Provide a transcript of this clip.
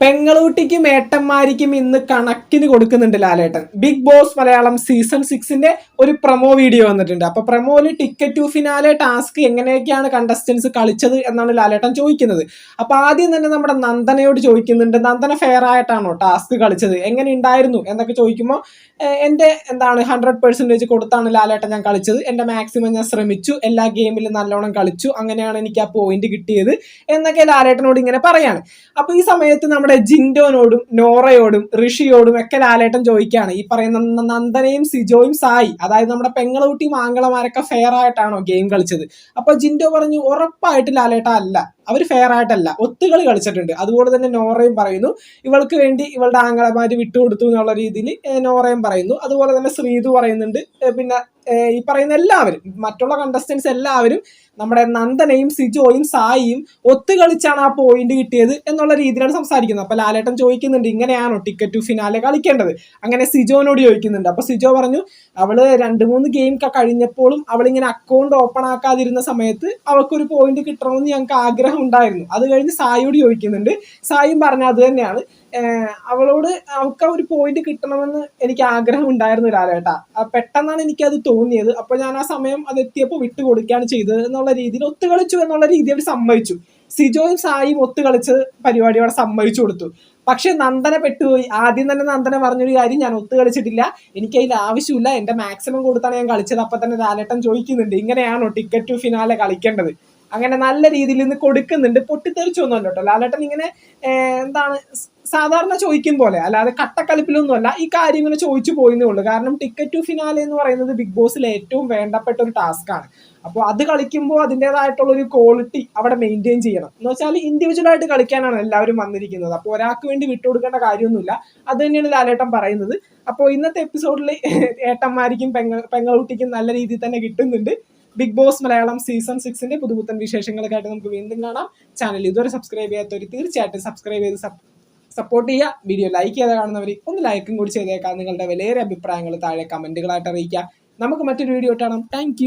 പെങ്ങളൂട്ടിക്കും ഏട്ടന്മാരിക്കും ഇന്ന് കണക്കിന് കൊടുക്കുന്നുണ്ട് Lalettan. Bigg Boss Malayalam season സിക്സിന്റെ ഒരു പ്രൊമോ വീഡിയോ വന്നിട്ടുണ്ട്. അപ്പൊ പ്രൊമോയിൽ ടിക്കറ്റ് ടു ഫിനാലെ ടാസ്ക് എങ്ങനെയൊക്കെയാണ് കണ്ടസ്റ്റൻസ് കളിച്ചത് എന്നാണ് ലാലേട്ടൻ ചോദിക്കുന്നത്. അപ്പൊ ആദ്യം തന്നെ നമ്മുടെ നന്ദനയോട് ചോദിക്കുന്നുണ്ട്. നന്ദന ഫെയർ ആയിട്ടാണോ ടാസ്ക് കളിച്ചത്? എങ്ങനെ ഉണ്ടായിരുന്നു എന്നൊക്കെ ചോദിക്കുമ്പോൾ എന്റെ എന്താണ് ഹൺഡ്രഡ് പെർസെന്റേജ് കൊടുത്താണ് ലാലേട്ടൻ ഞാൻ കളിച്ചത്. എന്റെ മാക്സിമം ഞാൻ ശ്രമിച്ചു. എല്ലാ ഗെയിമിലും നല്ലോണം കളിച്ചു. അങ്ങനെയാണ് എനിക്ക് ആ പോയിന്റ് കിട്ടിയത് എന്നൊക്കെ ലാലേട്ടനോട് ഇങ്ങനെ പറയാണ്. അപ്പൊ ഈ സമയത്ത് നമ്മുടെ ജിൻഡോനോടും നോറയോടും ഋഷിയോടും ഒക്കെ ലാലേട്ടൻ ചോദിക്കുകയാണ്. ഈ പറയുന്ന നന്ദനയും സിജോയും സായി അതായത് നമ്മുടെ പെങ്ങളൂട്ടി മാങ്കളമാരൊക്കെ ഫെയർ ആയിട്ടാണോ ഗെയിം കളിച്ചത്? അപ്പൊ ജിൻഡോ പറഞ്ഞു ഉറപ്പായിട്ട് ലാലേട്ട അല്ല. അവർ ഫെയർ ആയിട്ടല്ല. ഒത്തുകളി കളിച്ചിട്ടുണ്ട്. അതുപോലെ തന്നെ നോറയും പറയുന്നു ഇവൾക്ക് വേണ്ടി ഇവളുടെ ആങ്ങളമാര് വിട്ടുകൊടുത്തു എന്നുള്ള രീതിയിൽ നോറയും പറയുന്നു. അതുപോലെ തന്നെ ശ്രീതു പറയുന്നുണ്ട് പിന്നെ ഈ പറയുന്ന എല്ലാവരും മറ്റുള്ള കണ്ടസ്റ്റൻസ് എല്ലാവരും നമ്മുടെ നന്ദനയും സിജോയും സായിയും ഒത്തുകളിച്ചാണ് ആ പോയിന്റ് കിട്ടിയത് എന്നുള്ള രീതിയിലാണ് സംസാരിക്കുന്നത്. അപ്പൊ ലാലേട്ടൻ ചോദിക്കുന്നുണ്ട് ഇങ്ങനെയാണോ ടിക്കറ്റ് ടു ഫിനാലെ കളിക്കേണ്ടത്? അങ്ങനെ സിജോനോട് ചോദിക്കുന്നുണ്ട്. അപ്പൊ സിജോ പറഞ്ഞു അവൾ രണ്ട് മൂന്ന് ഗെയിം കഴിഞ്ഞപ്പോഴും അവളിങ്ങനെ അക്കൗണ്ട് ഓപ്പൺ ആക്കാതിരുന്ന സമയത്ത് അവൾക്കൊരു പോയിന്റ് കിട്ടണമെന്ന് ഞങ്ങൾക്ക് ആഗ്രഹം ഉണ്ടായിരുന്നു. അത് കഴിഞ്ഞ് സായിയോട് ചോദിക്കുന്നുണ്ട്. സായിയും പറഞ്ഞ അത് തന്നെയാണ്. അവളോട് അവൾക്ക് ഒരു പോയിന്റ് കിട്ടണമെന്ന് എനിക്ക് ആഗ്രഹം ഉണ്ടായിരുന്നു ലാലേട്ടാ പെട്ടെന്നാണ് പെട്ടെന്നാണ് അത് തോന്നിയത്. അപ്പൊ ഞാൻ ആ സമയം അത് എത്തിയപ്പോൾ വിട്ടുകൊടുക്കുകയാണ് ചെയ്തത് എന്നുള്ള രീതിയിൽ ഒത്തുകളിച്ചു എന്നുള്ള രീതി അവർ സമ്മതിച്ചു. സിജോയും സായിയും ഒത്തുകളിച്ച് പരിപാടി അവിടെ സമ്മതിച്ചു കൊടുത്തു. പക്ഷെ നന്ദന പെട്ടുപോയി. ആദ്യം തന്നെ നന്ദന പറഞ്ഞൊരു കാര്യം ഞാൻ ഒത്തു കളിച്ചിട്ടില്ല എനിക്ക് അതിൽ ആവശ്യമില്ല. എന്റെ മാക്സിമം കൊടുത്താണ് ഞാൻ കളിച്ചത്. അപ്പൊ തന്നെ ലാലേട്ടൻ ചോദിക്കുന്നുണ്ട്. ഇങ്ങനെയാണോ ടിക്കറ്റ് ടു ഫിനാലെ കളിക്കേണ്ടത്? അങ്ങനെ നല്ല രീതിയിൽ ഇന്ന് കൊടുക്കുന്നുണ്ട്. പൊട്ടിത്തെറിച്ചൊന്നുമല്ല കേട്ടോ. ലാലേട്ടൻ ഇങ്ങനെ എന്താണ് സാധാരണ ചോദിക്കും പോലെ. അല്ലാതെ കട്ടക്കലിപ്പിലൊന്നുമല്ല. ഈ കാര്യം ഇങ്ങനെ ചോദിച്ചു പോയിന്നേ ഉള്ളൂ. കാരണം ടിക്കറ്റ് ടു ഫിനാലെ എന്ന് പറയുന്നത് ബിഗ് ബോസിൽ ഏറ്റവും വേണ്ടപ്പെട്ട ഒരു ടാസ്ക് ആണ്. അപ്പോൾ അത് കളിക്കുമ്പോൾ അതിന്റെതായിട്ടുള്ള ഒരു ക്വാളിറ്റി അവിടെ മെയിന്റെയിൻ ചെയ്യണം. എന്ന് വെച്ചാൽ ഇൻഡിവിജ്വലായിട്ട് കളിക്കാനാണ് എല്ലാവരും വന്നിരിക്കുന്നത്. അപ്പോൾ ഒരാൾക്ക് വേണ്ടി വിട്ടുകൊടുക്കേണ്ട കാര്യമൊന്നുമില്ല. അത് തന്നെയാണ് ലാലേട്ടൻ പറയുന്നത്. അപ്പോൾ ഇന്നത്തെ എപ്പിസോഡിൽ ഏട്ടന്മാരിക്കും പെങ്ങ പെങ്ങളുട്ടിക്കും നല്ല രീതിയിൽ തന്നെ കിട്ടുന്നുണ്ട്. ബിഗ് ബോസ് മലയാളം സീസൺ സിക്സിന്റെ പുതുപുത്തൻ വിശേഷങ്ങൾക്കായിട്ട് നമുക്ക് വീണ്ടും കാണാം. ചാനൽ ഇതുവരെ സബ്സ്ക്രൈബ് ചെയ്യാത്തവർ തീർച്ചയായിട്ടും സബ്സ്ക്രൈബ് ചെയ്ത് സപ്പോർട്ട് ചെയ്യുക. വീഡിയോ ലൈക്ക് ചെയ്ത് കാണുന്നവർ ഒന്ന് ലൈക്കും കൂടി ചെയ്തേക്കാം. നിങ്ങളുടെ വിലയേറെ അഭിപ്രായങ്ങൾ താഴെ കമന്റുകളായിട്ട് അറിയിക്കുക. നമുക്ക് മറ്റൊരു വീഡിയോ കാണാം. താങ്ക്